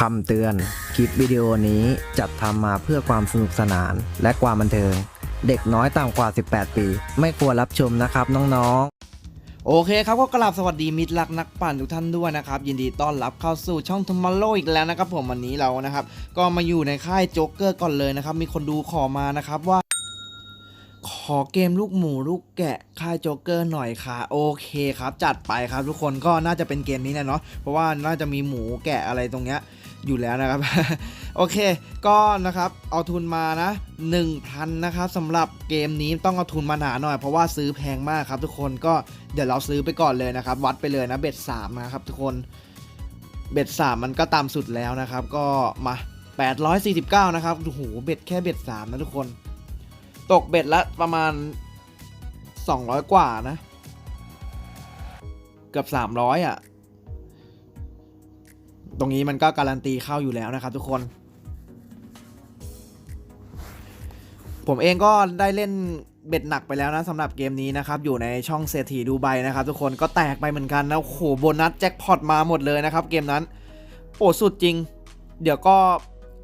คำเตือน คลิปวิดีโอนี้จัดทำมาเพื่อความสนุกสนานและความบันเทิง เด็กน้อยต่ำกว่า 18 ปี ไม่ควรรับชมนะครับน้องๆ โอเคครับก็กราบสวัสดีมิตรรักนักปั่นทุกท่านด้วยนะครับ ยินดีต้อนรับเข้าสู่ช่องทมโลอีกแล้วนะครับผมวันนี้เรานะครับ ก็มาอยู่ในค่ายโจ๊กเกอร์ก่อนเลยนะครับ มีคนดูขอมานะครับว่า ขอเกมลูกหมูลูกแกะค่ายโจ๊กเกอร์หน่อยค่ะ โอเคครับ จัดไปครับทุกคนก็น่าจะเป็นเกมนี้แหละเนาะเพราะว่าน่าจะมีหมูแกะอะไรตรงเนี้ยอยู่แล้วนะครับ โอเค ก็นะครับเอาทุนมานะ 1,000นะครับสำหรับเกมนี้ต้องเอาทุนมาหนาหน่อย เพราะว่าซื้อแพงมากครับ ทุกคนก็เดี๋ยวเราซื้อไปก่อนเลยนะครับ วัดไปเลยนะเบ็ด3นะครับทุกคนเบ็ด3มันก็ตามสุดแล้วนะครับ ก็มา 849 นะครับโอ้โหเบ็ดแค่เบ็ด3นะทุกคน ตกเบ็ดละประมาณ 200 กว่านะ เกือบ 300 อะ ตรงนี้มันก็การันตีเข้าอยู่แล้วนะครับทุกคน ผมเองก็ได้เล่นเบ็ดหนักไปแล้วนะสำหรับเกมนี้นะครับ อยู่ในช่องเศรษฐีดูไบนะครับ ทุกคนก็แตกไปเหมือนกันนะโอ้โหโบนัสแจ็คพอตมาหมดเลยนะครับ เกมนั้นโอ้สุดจริง เดี๋ยวก็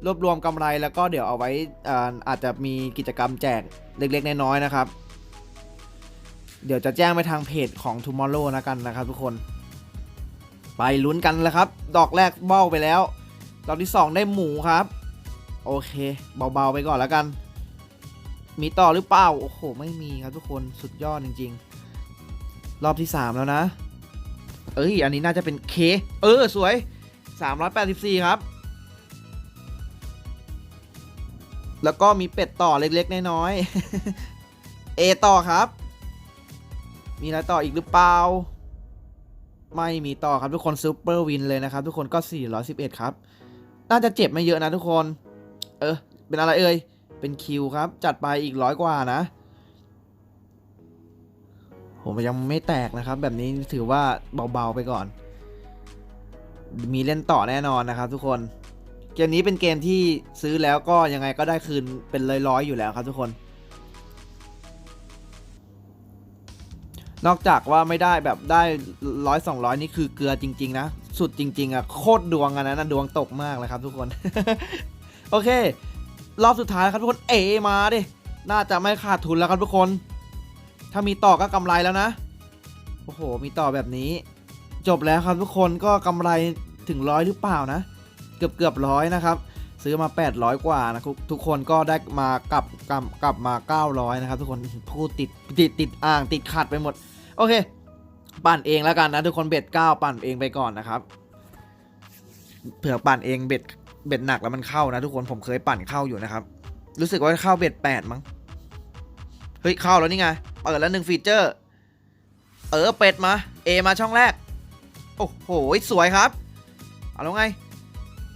รวบรวมกำไรแล้วก็เดี๋ยวเอาไว้อาอาจจะมีกิจกรรมแจกเล็กๆ น้อยๆนะครับ เดี๋ยวจะแจ้งไปทางเพจของ Tomorrow นะกันนะครับทุกคน ไปลุ้นกันเลยครับ ดอกแรกเบ้าไปแล้ว ดอกที่ 2 ได้หมูครับ โอเค เบาๆไปก่อนแล้วกัน มีต่อหรือเปล่า โอ้โห ไม่มีครับทุกคนสุดยอดจริง ๆ รอบที่ 3 แล้วนะ เอ้ย อันนี้น่าจะเป็นเค เออสวย 384 ครับ แล้วก็มีเป็ดต่อเล็กๆน้อยๆเอต่อครับ มีอะไรต่ออีกหรือเปล่า ไม่มีต่อครับทุกคนซูเปอร์วินเลยนะครับ ทุกคนก็ 411 ครับ น่าจะเจ็บไม่เยอะนะทุกคน เออ เป็นอะไรเอ่ย เป็นคิวครับ จัดไปอีกร้อยกว่านะผมยังไม่แตกนะครับ แบบนี้ถือว่าเบาๆไปก่อน มีเล่นต่อแน่นอนนะครับทุกคน กมนี้เป็นเกมที่ซื้อแล้วก็ยังไงก็ได้คืนเป็นร้อยๆอยู่แล้วครับทุกคน นอกจากว่าไม่ได้แบบได้ร้อยสองร้อยนี่คือเกลือจริง ๆ นะ สุดจริง ๆอะโคตรดวงอันนั้นนะดวงตกมากเลยครับทุกคน โอเค รอบสุดท้ายครับทุกคนเอมาดิน่าจะไม่ขาดทุนแล้วครับทุกคน ถ้ามีต่อก็กำไรแล้วนะ โอ้โห มีต่อแบบนี้ จบแล้วครับทุกคนก็กำไรถึงร้อยหรือเปล่านะ เกือบเกือบร้อยนะครับ ซื้อมา 800 กว่านะทุกทุกคนก็ได้มากลับกลับกลับมา 900 นะครับ ทุกคนพูดติดติดติดอ่างติดขัดไปหมด โอเค ปั่นเองแล้วกันนะทุกคนเบ็ด9ปั่นเองไปก่อนนะครับเผื่อปั่นเองเบ็ดเบ็ดหนักแล้วมันเข้านะทุกคนผมเคยปั่นเข้าอยู่นะครับ รู้สึกว่าเข้าเบ็ด8มั้งเฮ้ยเข้าแล้วนี่ไงเปิดแล้วหนึ่งฟีเจอร์ เออเป็ดมาเอมาช่องแรก โอ้โหสวยครับ เอาแล้วไง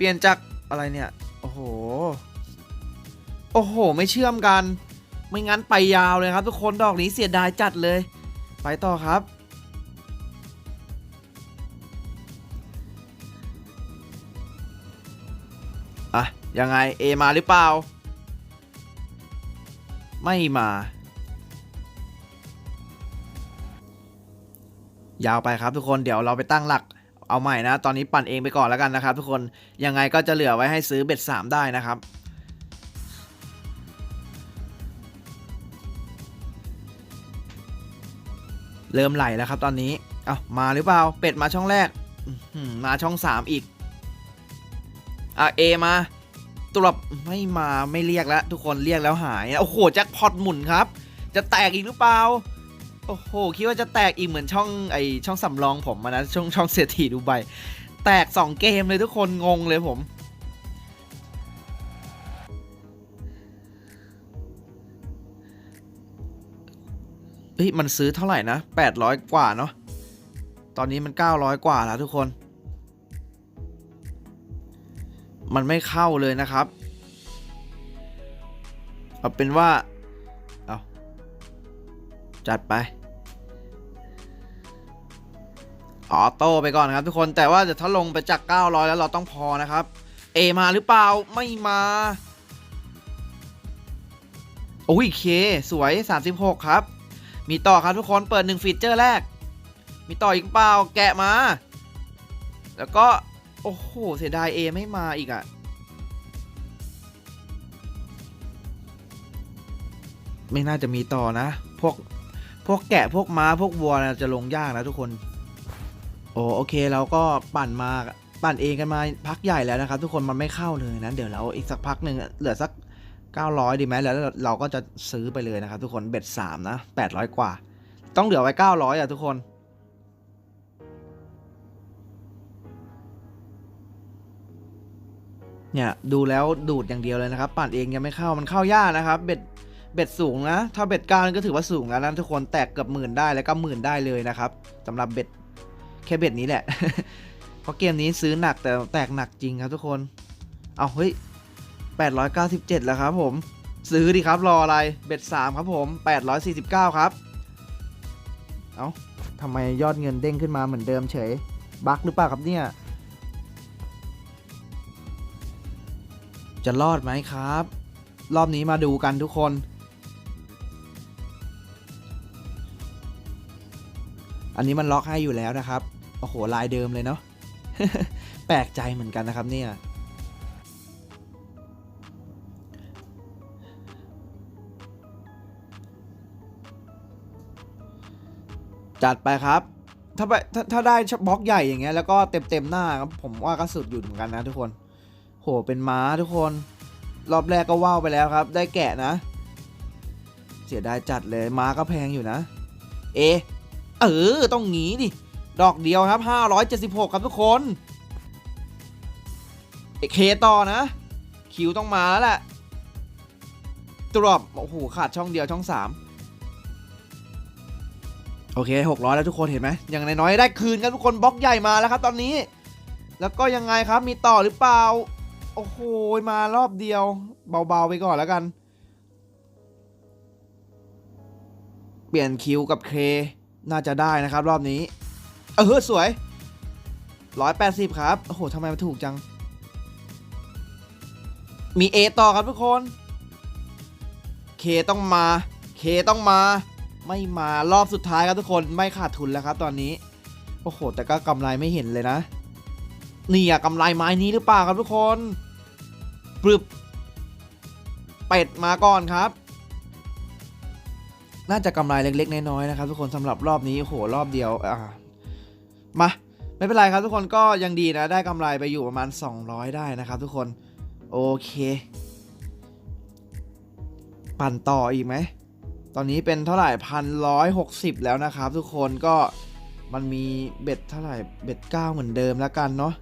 ลี่ยนจากอะไรเนี่ย โอ้โห โอ้โห ไม่เชื่อมกัน ไม่งั้นไปยาวเลยครับทุกคนดอกนี้เสียดายจัดเลย ไปต่อครับ อะ ยังไงเอมาหรือเปล่า ไม่มา ยาวไปครับทุกคนเดี๋ยวเราไปตั้งหลัก เอาใหม่นะ ตอนนี้ปั่นเองไปก่อนแล้วกันนะครับ ทุกคนยังไงก็จะเหลือไว้ให้ซื้อเบ็ด3ได้นะครับเริ่มไหลแล้วครับตอนนี้ เอามาหรือเปล่า เป็ดมาช่องแรก มาช่อง3อีก อะเอมาตรบไม่มาไม่เรียกแล้ว ทุกคนเรียกแล้วหาย โอ้โหแจ็คพอตหมุนครับ จะแตกอีกหรือเปล่า โอ้โห คิดว่าจะแตกอีกเหมือนช่องไอช่องสำรองผมนะ ช่องช่องเศรษฐีดูใบแตก 2 เกมเลยทุกคนงงเลยผม เฮ้ย มันซื้อเท่าไหร่นะ 800 กว่าเนาะตอนนี้มัน 900 กว่าแล้วทุกคน มันไม่เข้าเลยนะครับ เอาเป็นว่า จัดไป ออโต้ไปก่อนครับทุกคนแต่ว่าเดี๋ยวถ้าลงไปจาก 900 แล้วเราต้องพอนะครับ เอมาหรือเปล่าไม่มาโอ้ยเค สวย 36 ครับ มีต่อครับทุกคนเปิดหนึ่งฟีเจอร์แรก มีต่ออีกเปล่าแกะมา แล้วก็ โอ้โห เสียดายเอไม่มาอีกอะ่ะไม่น่าจะมีต่อนะ พวก พวกแกะพวกม้าพวกวัวนะจะลงยากนะทุกคน โอ้โอเคเราก็ปั่นมาปั่นเองกันมาพักใหญ่แล้วนะครับ ทุกคนมันไม่เข้าเลยนะเดี๋ยวเราอีกสักพักหนึ่งเหลือสัก 900 ดีไหมแล้วเราก็จะซื้อไปเลยนะครับ ทุกคนเบ็ด3นะ800 กว่า ต้องเหลือไว้ 900อะทุกคนเนี่ยดูแล้วดูดอย่างเดียวเลยนะครับ ปั่นเองยังไม่เข้ามันเข้ายากนะครับ เบ็ด เบ็ดสูงนะ ถ้าเบ็ดเก้านก็ถือว่าสูงแล้วนะทุกคนแตกเกือบหมื่นได้แล้วก็หมื่นได้เลยนะครับสำหรับเบ็ดแค่เบ็ดนี้แหละ เพราะเกมนี้ซื้อหนักแต่แตกหนักจริงครับทุกคน เอาเฮ้ย897แล้วครับผม ซื้อดิครับรออะไรเบ็ด3ครับผม849ครับ เอ้าทำไมยอดเงินเด้งขึ้นมาเหมือนเดิมเฉยบั๊กหรือเปล่าครับเนี่ย จะรอดไหมครับ รอบนี้มาดูกันทุกคน อันนี้มันล็อกให้อยู่แล้วนะครับ โอ้โห ลายเดิมเลยเนาะ แปลกใจเหมือนกันนะครับเนี่ย จัดไปครับ ถ้าไปถ้าถ้าได้บล็อกใหญ่อย่างเงี้ยแล้วก็เต็มเต็มหน้าครับ ผมว่าก็สุดอยู่เหมือนกันนะทุกคน โห เป็นม้าทุกคน รอบแรกก็ว้าวไปแล้วครับ ได้แกะนะ เสียดายจัดเลย ม้าก็แพงอยู่นะ เอ เออ ต้องงี้ดิ ดอกเดียวครับ 576 ครับทุกคนเคต่อนะ คิวต้องมาแล้วแหละตรอบโอ้โห ขาดช่องเดียวช่อง 3 โอเค 600 แล้วทุกคนเห็นไหมอย่างน้อยๆได้คืนครับทุกคนบล็อกใหญ่มาแล้วครับตอนนี้ แล้วก็ยังไงครับมีต่อหรือเปล่า โอ้โห มารอบเดียว เบาๆไปก่อนแล้วกัน เปลี่ยนคิวกับเค น่าจะได้นะครับรอบนี้ เออสวย 180 ครับ โอ้โหทำไมมันถูกจัง มีเอต่อครับทุกคน เคต้องมา เคต้องมา ไม่มารอบสุดท้ายครับทุกคนไม่ขาดทุนแล้วครับตอนนี้ โอ้โห แต่ก็กำไรไม่เห็นเลยนะ นี่อะกำไรไม้นี้หรือเปล่าครับทุกคนปรึบเป็ดมาก่อนครับ น่าจะกำไรเล็กๆน้อยๆนะครับทุกคนสำหรับรอบนี้โหรอบเดียวอ่ามาไม่เป็นไรครับทุกคนก็ยังดีนะได้กำไรไปอยู่ประมาณ 200 ได้นะครับ ทุกคนโอเค ปั่นต่ออีกไหมตอนนี้เป็นเท่าไหร่พันร้อยหกสิบแล้วนะครับ ทุกคนก็มันมีเบ็ดเท่าไหร่เบ็ดเก้าเหมือนเดิมแล้วกันเนาะ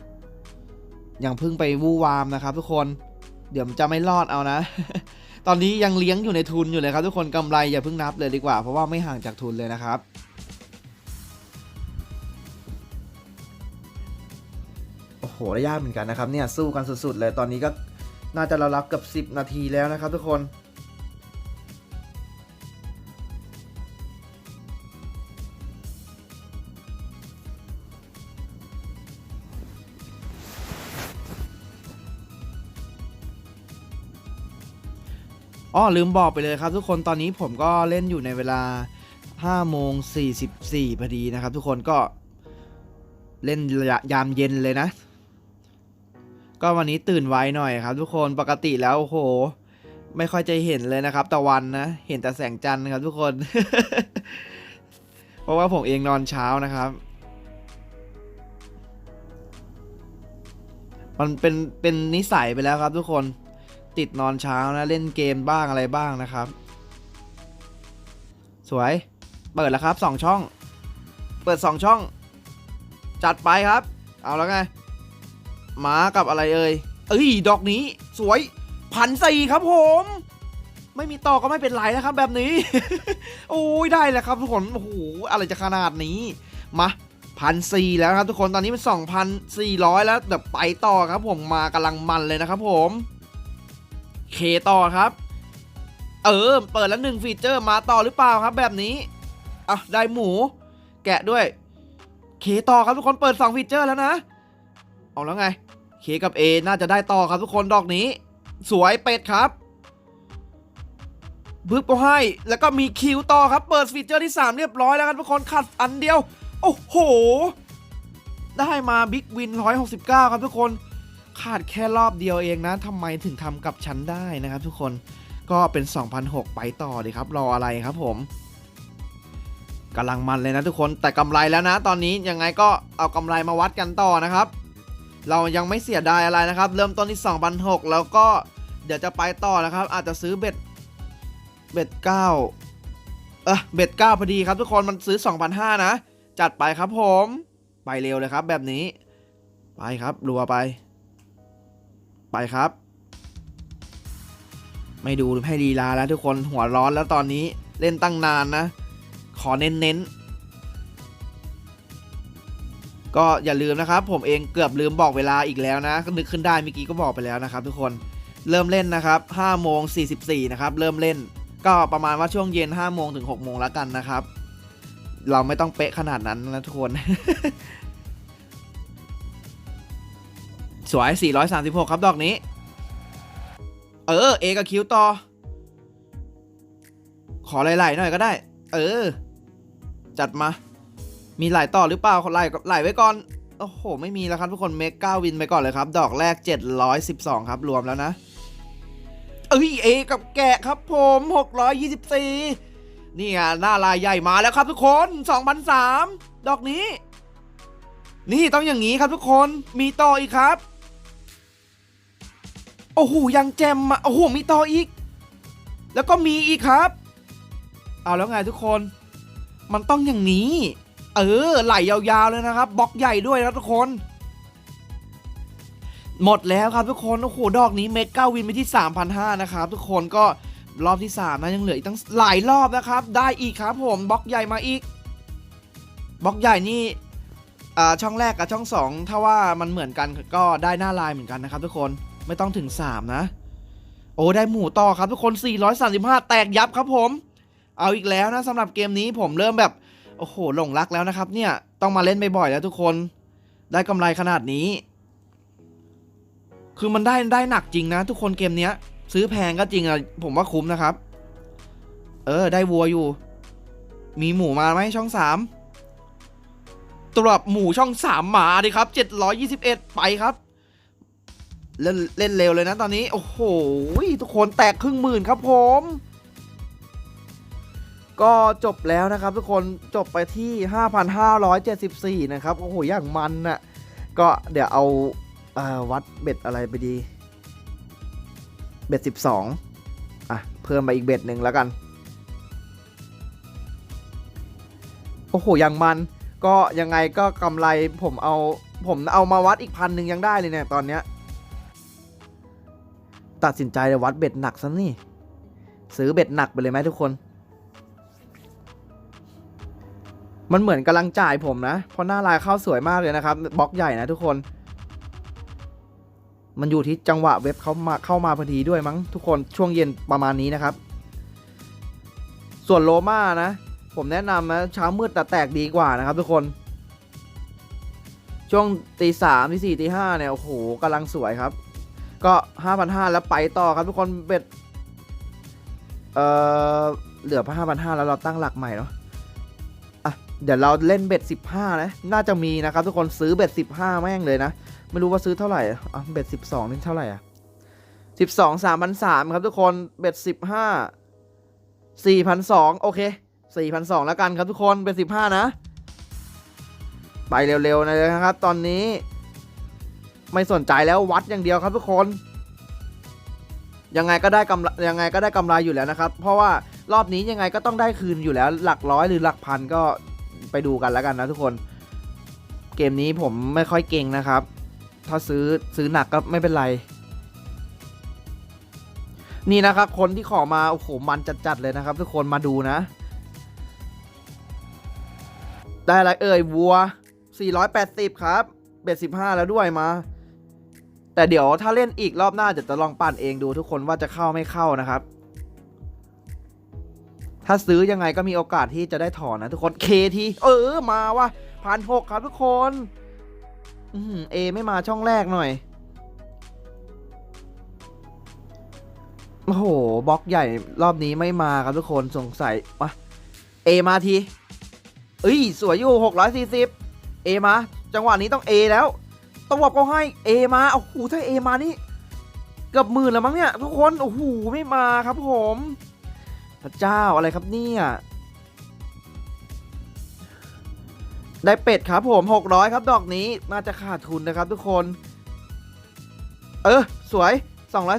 ยังเพิ่งไปวู่วามนะครับ ทุกคนเดี๋ยวจะไม่รอดเอานะ ตอนนี้ยังเลี้ยงอยู่ในทุนอยู่เลยครับ ทุกคนกำไรอย่าเพิ่งนับเลยดีกว่า เพราะว่าไม่ห่างจากทุนเลยนะครับโอ้โหได้ยะเหมือนกันนะครับเนี่ยสู้กันสุดๆเลยตอนนี้ก็น่าจะเรารับเกับ 10 นาทีแล้วนะครับ ทุกคน อ๋อลืมบอกไปเลยครับ ทุกคนตอนนี้ผมก็เล่นอยู่ในเวลา5โมง44พอดีนะครับ ทุกคนก็เล่นยะยามเย็นเลยนะ ก็วันนี้ตื่นไวหน่อยครับ ทุกคนปกติแล้วโอ้โห ไม่ค่อยจะเห็นเลยนะครับตะวันนะ เห็นแต่แสงจันทร์ครับ ทุกคน เพราะว่าผมเองนอนเช้านะครับ มันเป็นเป็นนิสัยไปแล้วครับ ทุกคน ติดนอนเช้านะเล่นเกมบ้างอะไรบ้างนะครับ สวยเปิดแล้วครับสองช่อง เปิดสองช่อง จัดไปครับ เอาแล้วไงหมากับอะไรเอ่ยเอ้ยดอกนี้สวยพันสี่ครับผม ไม่มีต่อก็ไม่เป็นไรนะครับ แบบนี้ โอ้ยได้แล้วครับทุกคนโอ้โหอะไรจะขนาดนี้มาพันสี่แล้วครับทุกคนตอนนี้เป็นสองพันสี่ร้อยแล้วเดี๋ยวไปต่อครับผมมากำลังมันเลยนะครับผม เคต่อครับ เออ เปิดแล้วหนึ่งฟีเจอร์มาต่อหรือเปล่าครับ แบบนี้ อะ ได้หมู แกะด้วย เคต่อครับทุกคนเปิด2ฟีเจอร์แล้วนะ เอาแล้วไง เคกับ A น่าจะได้ต่อครับทุกคนดอกนี้ สวยเป็ดครับบึ๊บก็ให้ แล้วก็มีคิวต่อครับ เปิดฟีเจอร์ที่ 3 เรียบร้อยแล้วครับทุกคนขัดอันเดียว โอ้โห ได้มาบิ๊กวิน 169 ครับทุกคน ขาดแค่รอบเดียวเองนะทำไมถึงทำกับฉันได้นะครับทุกคนก็เป็น2,006ไปต่อดีครับ รออะไรครับผมกำลังมันเลยนะทุกคนแต่กำไรแล้วนะ ตอนนี้ยังไงก็เอากำไรมาวัดกันต่อนะครับ เรายังไม่เสียดายอะไรนะครับ เริ่มต้นที่2,006แล้วก็เดี๋ยวจะไปต่อนะครับ อาจจะซื้อเบ็ดเบ็ดเก้าเออเบ็ดเก้าพอดีครับทุกคนมันซื้อ2,500นะ จัดไปครับผม ไปเร็วเลยครับแบบนี้ ไปครับรัวไป ไปครับ ไม่ดูให้ลีลาแล้วทุกคนหัวร้อนแล้วตอนนี้เล่นตั้งนานนะ ขอเน้นๆก็อย่าลืมนะครับผมเองเกือบลืมบอกเวลาอีกแล้วนะนึกขึ้นได้เมื่อกี้ก็บอกไปแล้วนะครับ ทุกคนเริ่มเล่นนะครับ5โมง44นะครับเริ่มเล่น ก็ประมาณว่าช่วงเย็น5โมงถึง6โมงแล้วกันนะครับ เราไม่ต้องเป๊ะขนาดนั้นนะทุกคน สวย 436 ครับดอกนี้ เออ เอกับคิวต่อ ขอไหลๆหน่อยก็ได้ เออ จัดมา มีไหลต่อหรือเปล่าไหลไหลไว้ก่อน โอ้โห ไม่มีแล้วครับทุกคนเมกก้าวินไปก่อนเลยครับ ดอกแรก 712 ครับ รวมแล้วนะเอ้ยเอกับแกะครับผม 624 นี่อะหน้าลายใหญ่มาแล้วครับทุกคน2,003ดอกนี้ นี่ต้องอย่างนี้ครับทุกคนมีต่ออีกครับ อ้โหยังแจมมาโอ้โหมีต่ออีก แล้วก็มีอีกครับ เอาแล้วไงทุกคน มันต้องอย่างนี้ เออไหลยาวๆเลยนะครับบล็อกใหญ่ด้วยนะทุกคน หมดแล้วครับทุกคนโอ้โหดอกนี้เมก้าวินไปที่3,500นะครับทุกคนก็รอบที่3นะยังเหลืออีกตั้งหลายรอบนะครับ ได้อีกครับผมบล็อกใหญ่มาอีกบล็อกใหญ่นี่อ่าช่องแรกกับช่อง 2 ถ้าว่ามันเหมือนกันก็ได้หน้าลายเหมือนกันนะครับทุกคน ไม่ต้องถึง 3 นะ โอ้ได้หมูต่อครับทุกคน 435 แตกยับครับผม เอาอีกแล้วนะสำหรับเกมนี้ผมเริ่มแบบ โอ้โหหลงรักแล้วนะครับ เนี่ยต้องมาเล่นบ่อยๆแล้วทุกคนได้กำไรขนาดนี้ คือมันได้ได้หนักจริงนะ ทุกคนเกมเนี้ย ซื้อแพงก็จริงอะผมว่าคุ้มนะครับ เออ ได้วัวอยู่ มีหมูมาไหมช่องสามตรวจหมูช่องสามมาดิครับ 721 ไปครับ เล่นเล่นเร็วเลยนะตอนนี้ โอ้โห ทุกคนแตกครึ่งหมื่นครับผม ก็จบแล้วนะครับทุกคนจบไปที่ 5,574 นะครับ โอ้โห อย่างมันน่ะ ก็เดี๋ยวเอาเอ่อวัดเบ็ดอะไรไปดี เบ็ด 12 อะ เพิ่มไปอีกเบ็ดหนึ่งแล้วกัน โอ้โห อย่างมัน ก็ยังไงก็กำไรผมเอาผมเอามาวัดอีกพันหนึ่งยังได้เลยเนี่ยตอนเนี้ย ตัดสินใจเลยวัดเบ็ดหนักซะนี่ ซื้อเบ็ดหนักไปเลยไหมทุกคน มันเหมือนกำลังจ่ายผมนะ เพราะหน้าลายเข้าสวยมากเลยนะครับบล็อกใหญ่นะทุกคน มันอยู่ที่จังหวะเว็บเขามาเข้ามาพอดีด้วยมั้งทุกคนช่วงเย็นประมาณนี้นะครับ ส่วนโลมานะ ผมแนะนำนะเช้ามืดแต่แตกดีกว่านะครับ ทุกคนช่วงตีสามตีสี่ตีห้าเนี่ยโอ้โหกำลังสวยครับ ก็ห้าพันห้าแล้วไปต่อครับทุกคนเบ็ดเอ่อเหลือพันห้าพันห้าแล้วเราตั้งหลักใหม่เนาะอะเดี๋ยวเราเล่นเบ็ดสิบห้านะ น่าจะมีนะครับทุกคนซื้อเบ็ดสิบห้าแม่งเลยนะ ไม่รู้ว่าซื้อเท่าไหร่อะเบ็ดสิบสองนี่เท่าไหร่อะสิบสองสามพันสามครับทุกคนเบ็ดสิบห้าสี่พันสองโอเคสี่พันสองแล้วกันครับทุกคนเบ็ดสิบห้านะ ไปเร็วๆเลยนะครับตอนนี้ ไม่สนใจแล้ววัดอย่างเดียวครับทุกคน ยังไงก็ได้กำไรยังไงก็ได้กำไรอยู่แล้วนะครับ เพราะว่ารอบนี้ยังไงก็ต้องได้คืนอยู่แล้ว หลักร้อยหรือหลักพันก็ไปดูกันแล้วกันนะทุกคน เกมนี้ผมไม่ค่อยเก่งนะครับ ถ้าซื้อซื้อหนักก็ไม่เป็นไร นี่นะครับ คนที่ขอมาโอ้โหมันจัดๆเลยนะครับ ทุกคนมาดูนะ ได้อะไรเอ่ยวัว 480 ครับเบ็ด15 แล้วด้วยมา แต่เดี๋ยวถ้าเล่นอีกรอบหน้าเดี๋ยวจะลองปั่นเองดูทุกคนว่าจะเข้าไม่เข้านะครับ ถ้าซื้อยังไงก็มีโอกาสที่จะได้ถอนนะทุกคนเคทีเออมาว่ะพันหกครับทุกคนอืมเอไม่มาช่องแรกหน่อยโอ้โหบล็อกใหญ่รอบนี้ไม่มาครับทุกคนสงสัยมาเอมาทีเอ้ยสวยอยู่640เอมา จังหวะนี้ต้องเอแล้ว ต้องบอกก็ให้เอมาโอ้โหถ้าเอมานี่เกือบหมื่นแล้วมั้งเนี่ยทุกคนโอ้โหไม่มาครับผมพระเจ้าอะไรครับเนี่ยได้เป็ดครับผม 600 ครับดอกนี้น่าจะขาดทุนนะครับทุกคน เออ สวย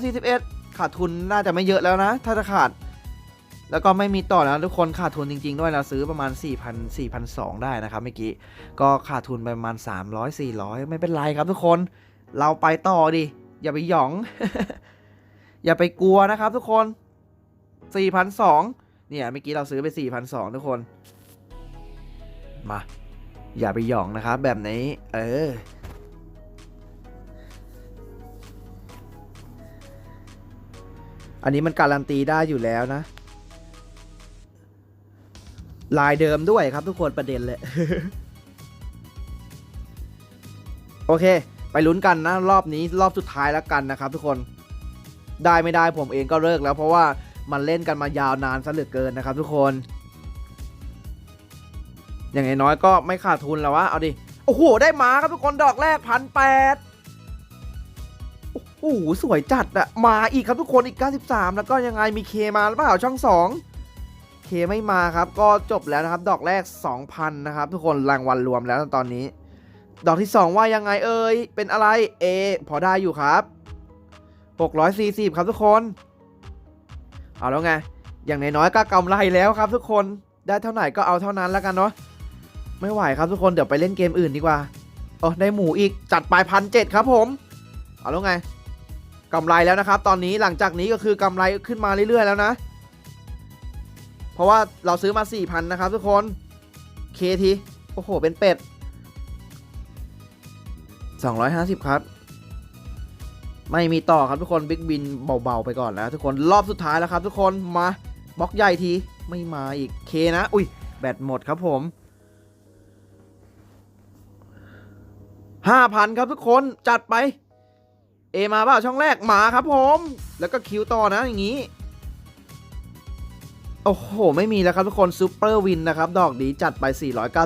241 ขาดทุนน่าจะไม่เยอะแล้วนะ ถ้าจะขาด แล้วก็ไม่มีต่อแล้วทุกคนขาดทุนจริง ๆ ด้วยเราซื้อประมาณ 4,000 4,200 ได้นะครับเมื่อกี้ ก็ขาดทุนไปประมาณ 300 400 ไม่เป็นไรครับทุกคน เราไปต่อดิ อย่าไปหยอง อย่าไปกลัวนะครับทุกคน 4,200 เนี่ยเมื่อกี้เราซื้อไป 4,200 ทุกคน มา อย่าไปหยองนะครับแบบนี้ เอออันนี้มันการันตีได้อยู่แล้วนะ ลายเดิมด้วยครับทุกคนประเด็นเลย โอเค ไปลุ้นกันนะ รอบนี้รอบสุดท้ายแล้วกันนะครับ ทุกคนได้ไม่ได้ผมเองก็เลิกแล้ว เพราะว่ามันเล่นกันมายาวนานซะเหลือเกินนะครับ ทุกคน อย่างน้อยก็ไม่ขาดทุนแล้ววะเอาดิโอ้โหได้มาครับทุกคนดอกแรกพันแปดโอ้โหสวยจัดอะมาอีกครับทุกคนอีก 93 แล้วก็ยังไงมีเคมาหรือเปล่าช่อง2เค ไม่มาครับ ก็จบแล้วนะครับ ดอกแรก 2,000 นะครับ ทุกคนรางวัลรวมแล้วตอนนี้ ดอกที่ 2 ว่ายังไงเอ่ยเป็นอะไร A พอได้อยู่ครับ 640 ครับทุกคน เอาแล้วไง อย่างน้อยๆก็กำไรแล้วครับ ทุกคนได้เท่าไหร่ก็เอาเท่านั้นแล้วกันเนาะไม่ไหวครับทุกคนเดี๋ยวไปเล่นเกมอื่นดีกว่าโอ้ได้หมูอีกจัดไปพันเจ็ดครับผม เอาแล้วไงกำไรแล้วนะครับ ตอนนี้หลังจากนี้ก็คือกำไรขึ้นมาเรื่อยๆแล้วนะ เพราะว่าเราซื้อมา4,000นะครับทุกคนเคทีโอ้โห เป็นเป็ด 250 ครับ ไม่มีต่อครับทุกคนบิ๊กบินเบา ๆ ไปก่อนแล้วทุกคนรอบสุดท้ายแล้วครับ ทุกคนมาบล็อกใหญ่ที ไม่มาอีกเคนะ อุ้ย แบตหมดครับผม5,000ครับทุกคนจัดไป เอมาเปล่าช่องแรกมาครับผม แล้วก็คิวต่อนะอย่างนี้ โอ้โห ไม่มีแล้วครับทุกคนซูเปอร์วินนะครับ ดอกดีจัดไป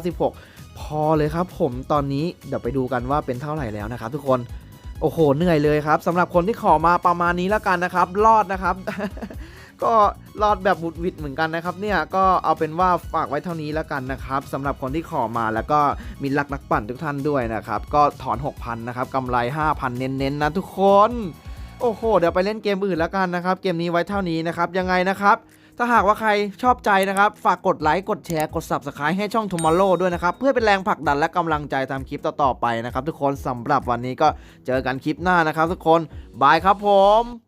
496 พอเลยครับผมตอนนี้เดี๋ยวไปดูกันว่าเป็นเท่าไหร่แล้วนะครับทุกคนโอ้โห เหนื่อยเลยครับสำหรับคนที่ขอมาประมาณนี้แล้วกันนะครับ รอดนะครับ ก็รอดแบบบุดวิดเหมือนกันนะครับ เนี่ยก็เอาเป็นว่าฝากไว้เท่านี้แล้วกันนะครับสำหรับคนที่ขอมาแล้วก็มีรักนักปั่นทุกท่านด้วยนะครับ ก็ถอน 6,000 นะครับกำไร 5,000 เน้นๆนะทุกคน โอ้โห เดี๋ยวไปเล่นเกมอื่นแล้วกันนะครับ เกมนี้ไว้เท่านี้นะครับ ยังไงนะครับ ถ้าหากว่าใครชอบใจนะครับ ฝากกดไลค์ กดแชร์ กด Subscribe ให้ช่อง Tomorrow ด้วยนะครับ เพื่อเป็นแรงผลักดันและกำลังใจทำคลิปต่อๆไปนะครับ ทุกคนสำหรับวันนี้ก็เจอกันคลิปหน้านะครับ ทุกคน บายครับผม